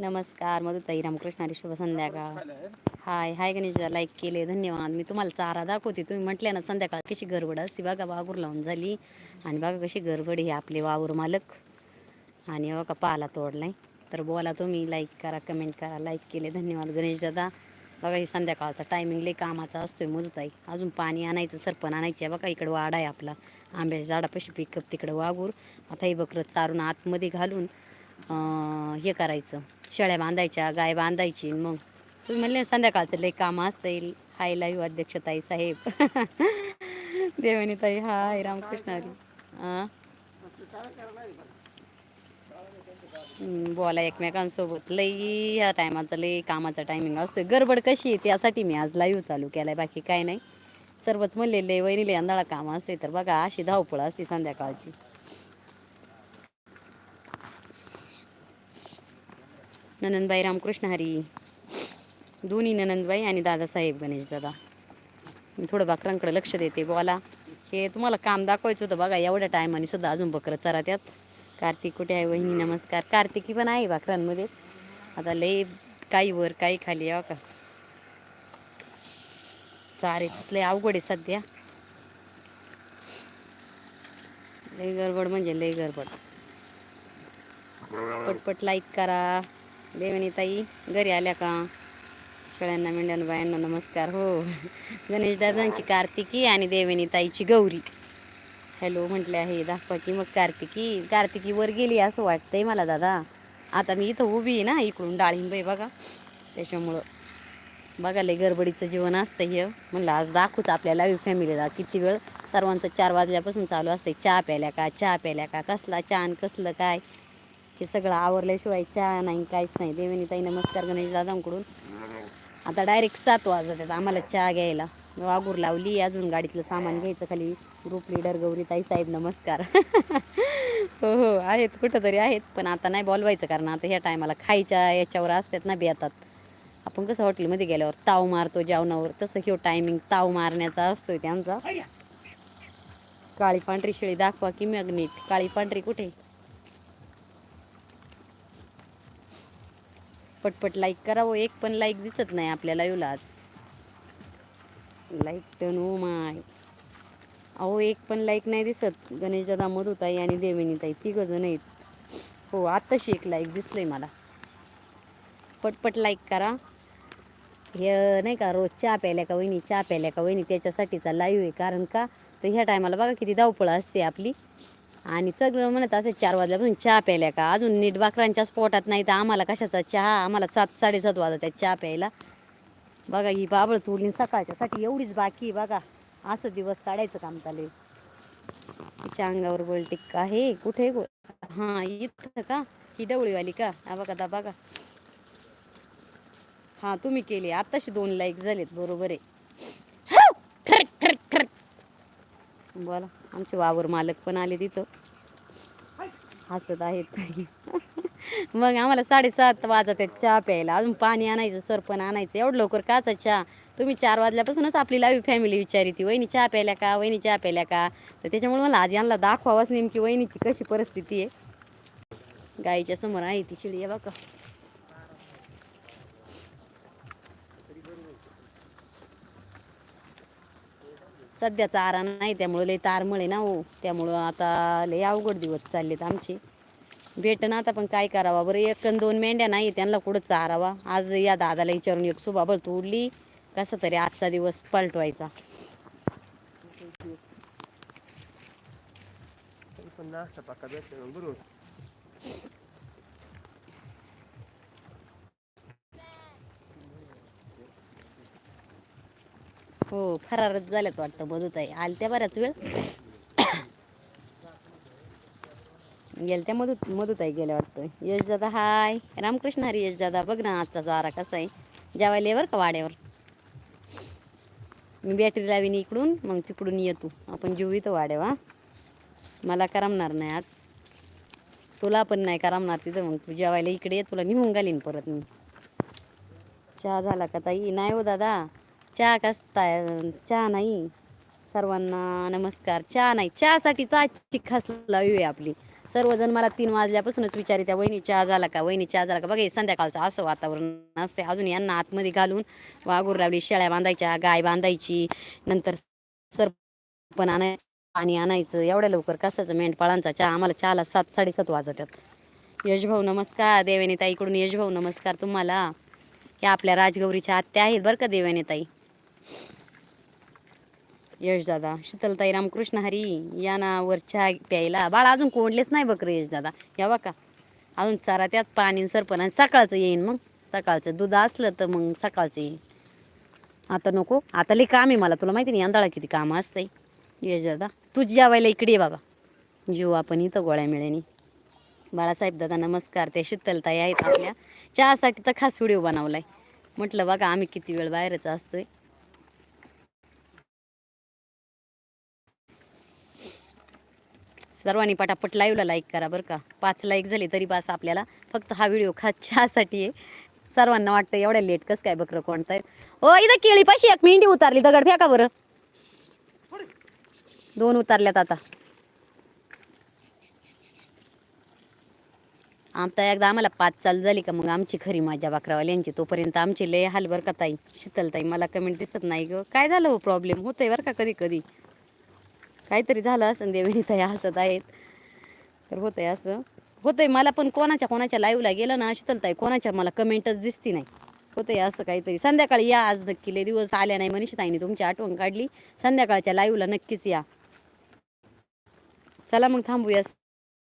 नमस्कार मधुताई रामकृष्णारी शुभ संध्याकाळ. हाय हाय गणेशदा लाईक केले धन्यवाद. मी तुम्हाला चारा दाखवते. तुम्ही म्हटल्या ना संध्याकाळ कशी गडबड असते बघा वाघूर लावून झाली. आणि बघा कशी गडबड हे आपले वावर मालक. आणि बघा पाला तोडलाय. तर बोला तुम्ही लाईक करा कमेंट करा लाईक केले. धन्यवाद गणेश दादा. बघा हे संध्याकाळचा टायमिंग लई कामाचा असतोय मधुताई अजून पाणी आणायचं सरपण आणायचे बघा इकडं वाडा आहे आपला. आंब्याच्या झाडापाशी पिकअप तिकडं वागूर. आता हे बकरं चारून आतमध्ये घालून हे करायचं. शेळ्या बांधायच्या गाय बांधायची मग तुम्ही म्हणले संध्याकाळचं लई काम असतील हाय लाईव्ह अध्यक्षताई साहेब. देवणी ताई हाय रामकृष्ण हरी. हां बोला एकमेकांसोबत. लई ह्या टायमाचं लई कामाचा टायमिंग असतो गडबड कशी आहे त्यासाठी मी आज लाईव्ह चालू केलाय. बाकी काय नाही. सर्वच म्हणले लई वहिनीले अंधाळा काम असते तर बघा अशी धावपळ असते संध्याकाळची. ननंदबाई रामकृष्ण हरी. दोन्ही ननंदबाई आणि दादासाहेब गणेश दादा. मी थोडं बकरांकडे लक्ष देते बोला. हे तुम्हाला काम दाखवायचं होतं बघा एवढ्या टायमाने सुद्धा अजून बकरं चरा त्यात कार्तिक कुठे आहे वहिनी? नमस्कार. कार्तिकी पण आहे बकरांमध्ये. आता लय काही वर काही खाली यावं का चारेच लय अवघड आहे सध्या. लय गडबड म्हणजे लय गडबड. पटपट लाईक करा. देवनीताई घरी आल्या का? शेळ्यांना मेंढ्यान बायांना नमस्कार हो. गणेश दादांची कार्तिकी आणि देवणीताईची गौरी. हॅलो म्हटले आहे दाखवा की मग कार्तिकी. कार्तिकी वर गेली असं वाटतंय मला दादा. आता मी इथं उभी आहे ना इकडून डाळिंब आहे बघा. त्याच्यामुळं बघा लय गडबडीचं जीवन असतं हे. म्हणलं आज दाखवूच आपल्याला फॅमिलीला किती वेळ? सर्वांचं चार वाजल्यापासून चालू असते चहा प्याल्या का? चहा प्याल्या का? कसला चहा कसलं काय? हे सगळं आवरल्याशिवाय चहा नाही काहीच नाही. देवनीताई नमस्कार गणेश दादांकडून आता डायरेक्ट सात वाजत आहेत आम्हाला चहा घ्यायला. वागूर लावली अजून गाडीतलं सामान घ्यायचं खाली. ग्रुप लिडर गौरीताई साहेब नमस्कार. हो हो आहेत कुठंतरी आहेत. पण आता नाही बोलवायचं कारण आता ह्या टायमाला खायच्या याच्यावर असतात ना बेतात. आपण कसं हॉटेलमध्ये गेल्यावर ताव मारतो जेवणावर. तसं किंवा टायमिंग ताव मारण्याचा असतोय त्यांचा. काळी पांढरी शेळी दाखवा की मॅग्नेट काळी पांढरी कुठे? पटपट लाईक करावं हो. एक पण लाईक दिसत नाही आपल्या येऊलाच लाईक टन ओ माय अहो एक पण लाईक नाही दिसत. गणेश दादा मधुताई आणि देविनीताई तिघ जण आहेत. हो आत्ताशी एक लाईक दिसलंय मला. पटपट लाईक करा. हे नाही का रोज चहा प्यायल्या का वहिनी चहा प्यायल्या का वहिनी त्याच्यासाठीचा लाईव्ह आहे. कारण का? तर ह्या टायमाला बघा किती धावपळ असते आपली. आणि सगळं म्हणत असं चार वाजल्यापासून चहा प्यायल्या का? अजून नीट बाकरांच्याच पोटात नाही तर आम्हाला कशाचा चहा? आम्हाला सात साडेसात वाजत चहा प्यायला. बघा ही बाबळ तोडली सकाळच्यासाठी एवढीच बाकी बघा. असं दिवस काढायचं काम चालेल तिच्या अंगावर गोल टिक्का आहे. कुठे गोल? हां इथं का? ही डवळीवाली का? हा बघा दा बघा. हां तुम्ही केली. आत्ताशी दोन लाईक झालेत. बरोबर आहे. बोला आमचे वावर मालक पण आले तिथं. हसत आहेत मग आम्हाला साडेसात वाजत आहेत चहा प्यायला. अजून पाणी आणायचं सरपण आणायचं. एवढं लवकर काचा चहा? तुम्ही चार वाजल्यापासूनच आपली लावी फॅमिली विचारी ती. वहिनी चहा प्यायला का? वहिनी चहा प्यायल्या का? तर त्याच्यामुळे मला आज यांना दाखवावंच नेमकी वहिनीची कशी परिस्थिती आहे. गाईच्या समोर आहे ती शिळी आहे बघा. सध्या चारा नाही त्यामुळे लय तारमळे ना हो. त्यामुळं आता लय अवघड दिवस चाललेत आमचे. भेटणं आता पण काय करावा? बरं एक दोन मेंढ्या नाही त्यांना कुठं चारावा आज या दादाला विचारून एक सुबाबळ तोडली. कसं तरी आजचा दिवस पलटवायचा. पण नाश्ता पक्का भेटतो मग बरोबर हो फरारच झाल्यात वाटतं मधुताई. आलत्या बऱ्याच वेळ. गेलत्या मधु मधुताई गेल्या वाटतं. यश दादा हाय. रामकृष्ण हरी यश दादा बघ ना आजचा जारा कसा आहे. जेवायला येवर का वाड्यावर? मी बॅटरी लावीन इकडून मग तिकडून येतो आपण जेऊ इथं वाड्यावा मला करमणार नाही आज? तुला पण नाही करमणार तिथं? मग तू जेवायला इकडे ये तुला निघून घालीन परत मी. चहा झाला का ताई? नाही हो दादा. चहा कसता चहा नाही. सर्वांना नमस्कार. चहा नाही चहासाठी तर आजची खास लावी आहे आपली. सर्वजण मला तीन वाजल्यापासूनच विचारी त्या वहिनी चहा झाला का? वहिनी चहा झाला का? बघा संध्याकाळचं असं वातावरण असते अजून यांना आतमध्ये घालून वाघूर लावली शेळ्या बांधायच्या गाय बांधायची नंतर सरपण आणायचं पाणी आणायचं. एवढ्या लवकर कसायचं मेंढपाळांचा चहा? आम्हाला चहाला सात साडेसात वाजतात. यशभाऊ नमस्कार. देवेनेताईकडून यशभाऊ नमस्कार तुम्हाला. या आपल्या राजगौरीच्या आत्या आहेत बरं का देवेनेताई यश दादा शीतलताई रामकृष्ण हरी या ना वर चहा प्यायला. बाळा अजून कोंडलेच नाही बकरे यश दादा. यावा का अजून चारा त्यात पाणी सरपण आणि सकाळचं येईन मग. सकाळचं दूध असलं तर मग सकाळचं येईन. आता नको. आता लई काम आहे मला. तुला माहिती नाही अंधाळा किती काम असतंय. यश दादा तू जेवायला इकडे बाबा. जीव आपण इथं गोळ्या मिळेनी. बाळासाहेब दादा नमस्कार. ते शीतलताई आहेत आपल्या. चहासाठी तर खास व्हिडिओ बनवलाय. म्हटलं बघा आम्ही किती वेळ बाहेरच असतोय. सर्वांनी पटापट लाईव्हला लाईक करा बरं का. पाच लाईक झाली तरी बस आपल्याला फक्त हा व्हिडिओ खास चहासाठी आहे. सर्वांना वाटतं एवढ्या लेट कसं काय बकरं कोणतं आहे ओ इथं केळी पाशी एक मेंढी उतारली. दगड फेका बरं. दोन उतारल्यात आता. आता एकदा आम्हाला पाच चालू झाली का मग आमची खरी माझ्या बाकरावाल्यांची. तोपर्यंत आमची लय हाल बरं का ताई. शीतलताई मला कमेंट दिसत नाही ग. काय झालं हो प्रॉब्लेम होतंय बरं का कधी कधी काहीतरी झालं असं देवेनी ताई हसत आहेत. तर होतंय असं. होतंय मला पण कोणाच्या कोणाच्या लाईव्हला गेलं ना शीतलताई कोणाच्या मला कमेंटच दिसती नाही. होतंय असं काहीतरी. संध्याकाळी या आज नक्की लय दिवस आल्या नाही मनीषताईने तुमची आठवण काढली. संध्याकाळच्या लाईव्हला नक्कीच या. चला मग थांबूया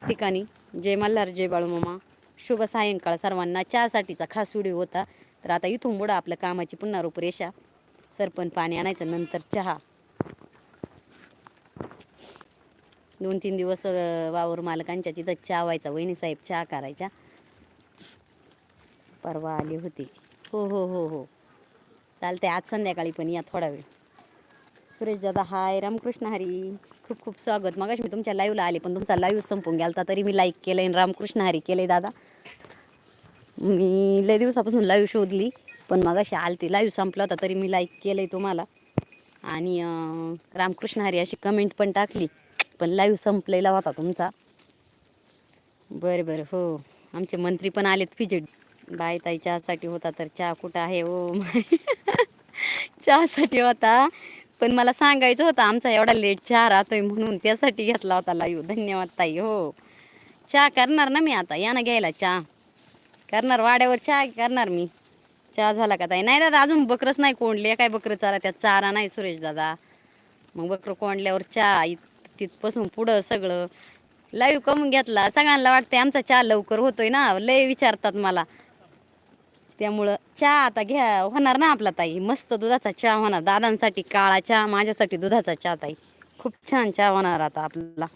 ठिकाणी. जय मल्हार जय बाळूमामा शुभ सायंकाळ सर्वांना. चहासाठीचा खास व्हिडिओ होता. तर आता इथून बुडा आपल्या कामाची पुन्हा रूपरेषा. सरपण पाणी आणायचं नंतर चहा. दोन तीन दिवस वावर मालकांच्या तिथं चहा व्हायचा. वहिनी साहेब चहा करायच्या. परवा आले होते. हो हो हो हो. चालते आज संध्याकाळी पण या थोडा वेळ. सुरेश दादा हाय. रामकृष्ण हरी. खूप खूप स्वागत. मगाशी मी तुमच्या लाईव्हला आले पण तुमचा लाईव्ह संपून गेला तरी मी लाईक केलं आहे रामकृष्ण हरी केलं दादा. मी लय दिवसापासून लाईव्ह शोधली पण मगाशी आलती लाईव्ह संपला होता तरी मी लाईक केलं आहे तुम्हाला. आणि रामकृष्ण हरी अशी कमेंट पण टाकली. पण लाईव्ह संपलेला होता तुमचा. बरं बरं. हो. आमचे मंत्री पण आलेत फिजिट बाय ताई चहासाठी होता तर चहा कुठं आहे? ओ चहासाठी होता. पण मला सांगायचं होतं आमचा एवढा लेट चहा राहतोय म्हणून त्यासाठी घेतला होता लाईव्ह धन्यवाद ताई. हो. चहा करणार ना मी आता? या ना घ्यायला चहा. करणार वाड्यावर चहा करणार मी? चहा झाला का ताई? नाही दादा अजून बकरच नाही कोंडले. काय बकरं चारा त्यात चारा नाही सुरेश दादा. मग बकरं कोंडल्यावर चहा. इत- तिथपासून पुढं सगळं. लाईव्ह कमून घेतला. सगळ्यांना वाटतंय आमचा चहा लवकर होतोय ना. लय विचारतात मला. त्यामुळं चहा आता घ्या होणार ना आपला ताई. मस्त दुधाचा चहा होणार. दादांसाठी काळा चहा माझ्यासाठी दुधाचा चहा ताई. खूप छान चहा होणार आता आपला.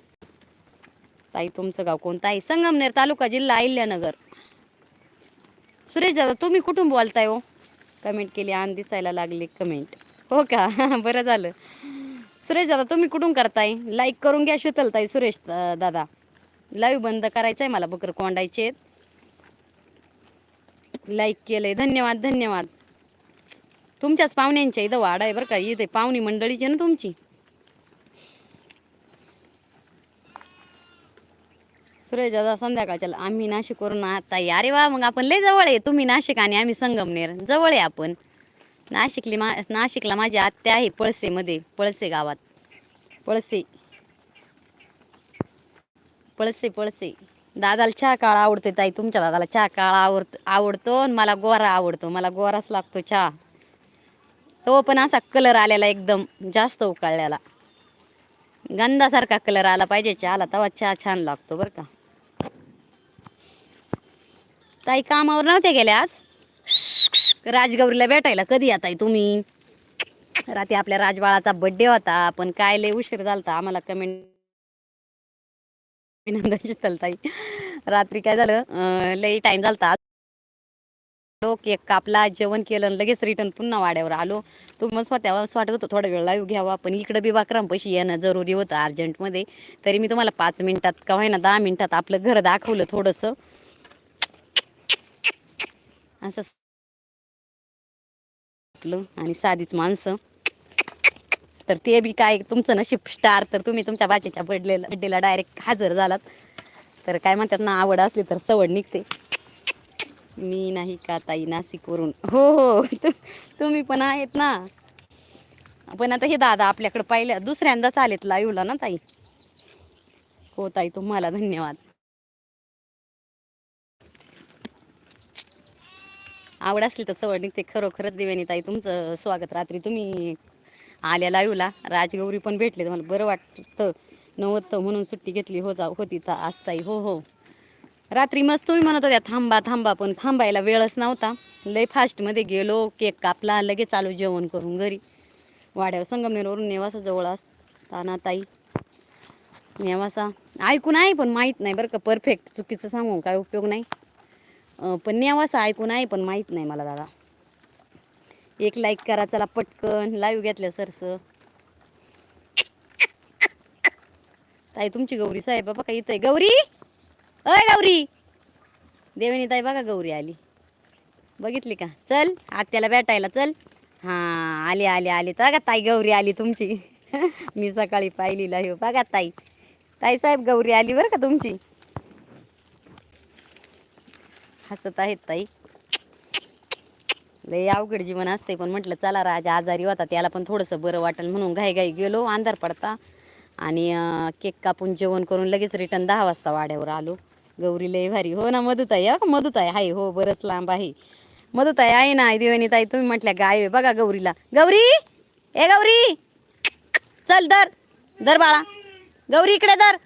ताई तुमचं गाव कोणतं आहे? संगमनेर तालुका जिल्हा अहिल्यानगर. सुरेश दादा तुम्ही कुठून बोलताय हो? कमेंट केली आणि दिसायला लागली कमेंट हो का? बरं झालं. सुरेश दादा तुम्ही कुठून करताय? लाईक करून घ्या शीतलताई सुरेश दादा. लाईव्ह बंद करायचं आहे मला बकर कोंडायचे. लाईक केलंय. धन्यवाद धन्यवाद. तुमच्याच पाहुण्यांच्या इथं वाडा आहे बरं का. इथे पाहुणी मंडळीची आहे ना तुमची. सुरेश दादा संध्याकाळच्या आम्ही नाशिकवरून आता अरे वा मग आपण लय जवळ आहे. तुम्ही नाशिक आणि आम्ही संगमनेर. जवळ आहे आपण. नाशिकली मा नाशिकला माझी आत्या आहे पळसेमध्ये पळसे गावात. पळसे. पळसे पळसे. दादाला चहा काळा आवडतो ताई तुमच्या दादाला चहा काळा आवडतो आवडतो आणि मला गोरा आवडतो मला गोराच लागतो चहा. तो पण असा कलर आलेला एकदम जास्त उकळलेला. गंधासारखा कलर आला पाहिजे चहाला तेव्हा चहा छान लागतो बरं का. ताई कामावर नव्हते गेले आज? राजगौरीला भेटायला कधी येताय तुम्ही? रात्री आपल्या राजबाळाचा बड्डे होता पण काय लय उशीर झालता आम्हाला कमेंट ताई रात्री काय झालं लई टाइम झालता. आलो केक कापला जेवण केलं आणि लगेच रिटर्न पुन्हा वाड्यावर आलो. तो मग स्वतः वाटत होतं थोडा वेळ लाईव्ह घ्यावा पण इकडं बी बाकराम येणं जरुरी होतं अर्जंटमध्ये तरी मी तुम्हाला पाच मिनिटात का ना दहा मिनिटात आपलं घर दाखवलं थोडंसं. असं घातलं आणि साधीच माणसं. तर ते बी काय तुमचं नशीब स्टार तर तुम्ही तुमच्या बाच्याच्या बड्डेला बड्डेला डायरेक्ट हजर झालात. तर काय म्हणतात ना आवड असली तर सवड निघते. मी नाही का ताई नाशिकवरून हो हो तुम्ही पण आहेत ना. पण आता हे दादा आपल्याकडे पहिल्या दुसऱ्यांदाच आलेत लाईव्हला ना ताई. हो ताई तुम्हाला धन्यवाद. आवड असली तर सवड निघते. खरोखरच देवेनी ताई तुमचं स्वागत. रात्री तुम्ही आल्या लाईव्हला. राजगौरी पण भेटले. तुम्हाला बरं वाटतं. नव्हतं म्हणून सुट्टी घेतली. हो जा होती तर आज ताई. हो हो. रात्री मस्त तुम्ही म्हणत होत्या थांबा थांबा. पण थांबायला वेळच नव्हता. लय फास्टमध्ये गेलो. केक कापला. लगेच आलो जेवण करून घरी. वाड्यावर संगमनेरवरून नेवासा जवळ असताना ताई. नेवासा. ऐकून आहे पण माहीत नाही बरं का. परफेक्ट चुकीचं सांगून काय उपयोग नाही. पण पण असं ऐकून आहे पण माहीत नाही मला दादा. एक लाईक करा चला पटकन. लाईव्ह घेतल्या सरस ताई तुमची गौरी साहेब बाबा का इथं आहे. गौरी? अय गौरी! देवणी ताई बघा गौरी आली. बघितली का? चल आत्याला भेटायला चल. हां आली आली आली. बघा ताई गौरी आली तुमची. मी सकाळी पाहिली लाईव्ह बघा ताई. ताई साहेब गौरी आली बरं का तुमची? हसत आहेत ताई. लय अवघड जीवन असते पण म्हटलं चला राजा आजारी होता त्याला पण थोडंसं बरं वाटेल. म्हणून घाईघाई गेलो अंधार पडता. आणि केक कापून जेवण करून लगेच रिटर्न दहा वाजता वाड्यावर आलो. गौरी लय भारी. हो ना मधुताई हा मधुताई आहे. हो बरंच लांब आहे. मधुताई आहे ना दिवाणी ताई तुम्ही म्हटल्या गाय बघा गौरीला. गौरी! ए गौरी! चल दर दर बाळा. गौरी इकडे दर.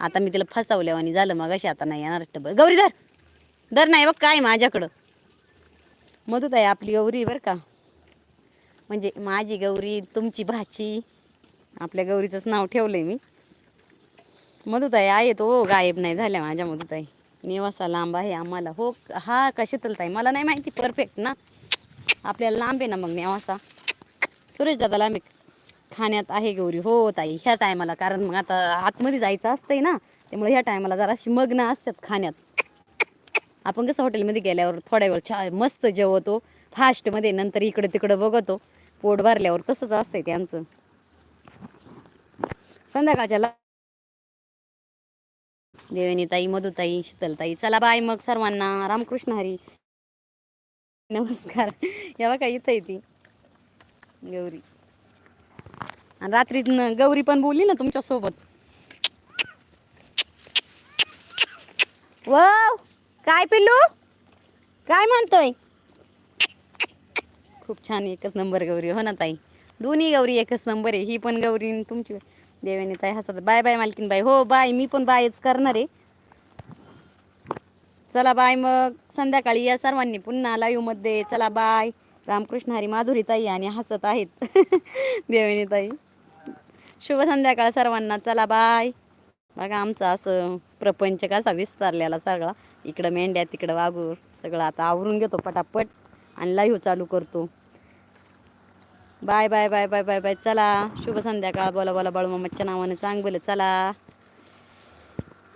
आता मी तिला फसवल्यावानी झालं मग अशी आता नाही येणार गौरी धर दर नाही बघ काय माझ्याकडं. मधुताई आपली गौरी बरं का. म्हणजे माझी गौरी तुमची भाची आपल्या गौरीचंच नाव ठेवलं आहे मी. मधुताई आहे तो हो, गायब नाही झाल्या माझ्या मधुताई. निवासा लांब आहे आम्हाला. हो हा का शीतलताई? मला नाही माहिती परफेक्ट ना. आपल्याला लांब आहे ना मग नेवासा. सुरेश दादा लांब खाण्यात आहे गौरी. हो ताई ह्या टायमाला कारण मग आता आतमध्ये जायचं असतंय ना. त्यामुळे ह्या टायमाला जराशी मग्न असतात खाण्यात. आपण कसं हॉटेलमध्ये गेल्यावर थोड्या वेळ छा मस्त जेवतो फास्टमध्ये नंतर इकडे तिकडं बघतो. पोट भरल्यावर तसंच असतंय त्यांचं संध्याकाळच्या ला देवेनी ताई मधुताई शीतलताई चला बाय मग सर्वांना. रामकृष्ण हरी. नमस्कार. या बघा इथं आहे ती. गौरी. आणि रात्री गौरी पण बोलली ना तुमच्यासोबत. वाव! काय पिल्लू? काय म्हणतोय? खूप छान एकच नंबर गौरी. हो ना ताई? दोन्ही गौरी एकच नंबर आहे. ही पण गौरी तुमची. देवेनी ताई हसत बाय बाय मालकीन बाय हो बाय. मी पण बायच करणार आहे. चला बाय मग. संध्याकाळी या सर्वांनी पुन्हा लाईव्हमध्ये मध्ये. चला बाय. रामकृष्ण हरी माधुरी ताई आणि हसत आहेत. देवेनी ताई. शुभ संध्याकाळ सर्वांना. चला बाय. बघा आमचा असं प्रपंच कसा विस्तारलेला सगळा. इकडं मेंढ्या तिकडं वाघूर सगळं आता आवरून घेतो पटापट आणि लाईव्ह चालू करतो. Bye bye bye bye bye bye चला शुभ संध्याकाळ. बोला बोला बाळूमामाच्या नावाने सांग बोल चला.